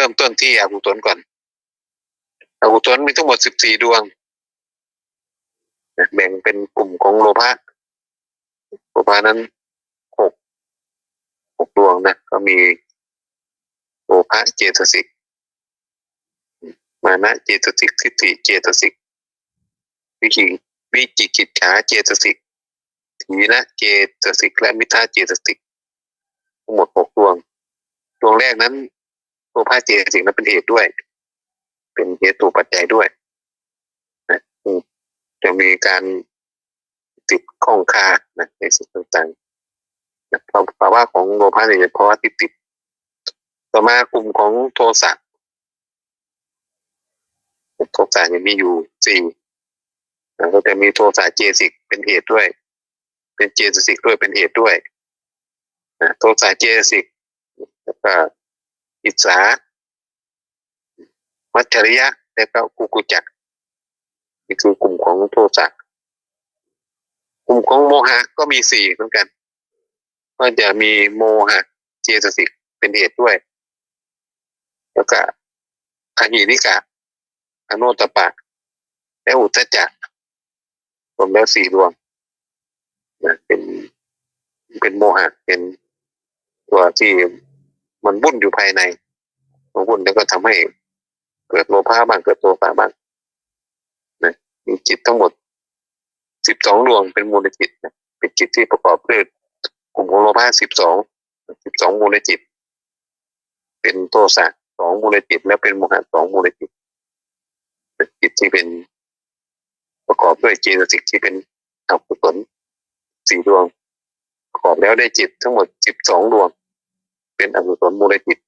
ริ่มต้นที่อกุศลก่อนอกุศลมีทั้งหมดสิบสี่ดวงแบ่งเป็นกลุ่มของโลภะโลภะนั้นหกหกดวงนะก็มีโลภะเจตสิกมานะเจตสิกทิฏฐิเจตสิกวิจิวิจิกิจฉาเจตสิกถีนะเจตสิกและมิทาเจตสิกทั้งหมดหกดวงดวงแรกนั้น โลภะเจสิกนั้นเป็นเหตุด้วย เป็นเหตุตัวปัจจัยด้วยนะจะมีการติดข้องคานะในสิ่งต่างๆนะภาวะของโลภะเนี่ยเป็นภาวะที่ติด ต่อมากลุ่มของโทสะโทสะยังมีอยู่สี่แล้วก็จะมีโทสะเจสิกเป็นเหตุด้วย เป็นเจสิกด้วยเป็นเหตุด้วยนะโทสะเจสิกแล้วก็ อิจฉามัจฉริยะ แล้วก็กุกุจักนี่คือกลุ่มของโทสะกลุ่มของโมหะก็มีสี่เหมือนกัน ก็จะมีโมหะเจตสิกเป็นเหตุด้วย แล้วก็อหินิกะอโนตปะ และอุทจจะรวมแล้วสี่ดวงนะเป็นเป็นโมหะเป็นตัวที่ มันวุ่นอยู่ภายในมันวุ่นแล้วก็ทำให้เกิดโลภะบ้างเกิดโทสะบ้างนะมีจิตทั้งหมดสิบสองดวงเป็นมูลจิตนะเป็นจิตที่ประกอบด้วยกลุ่มของโลภะสิบสองสิบสองมูลจิต เป็นโทสะสองมูลจิต แล้วเป็นโมหะสองมูลจิตจิตที่เป็นประกอบด้วยเจตสิกที่เป็นอกุศลสี่ดวง ประกอบแล้วได้จิตทั้งหมดสิบสองดวง เป็นอกุศลมูลจิต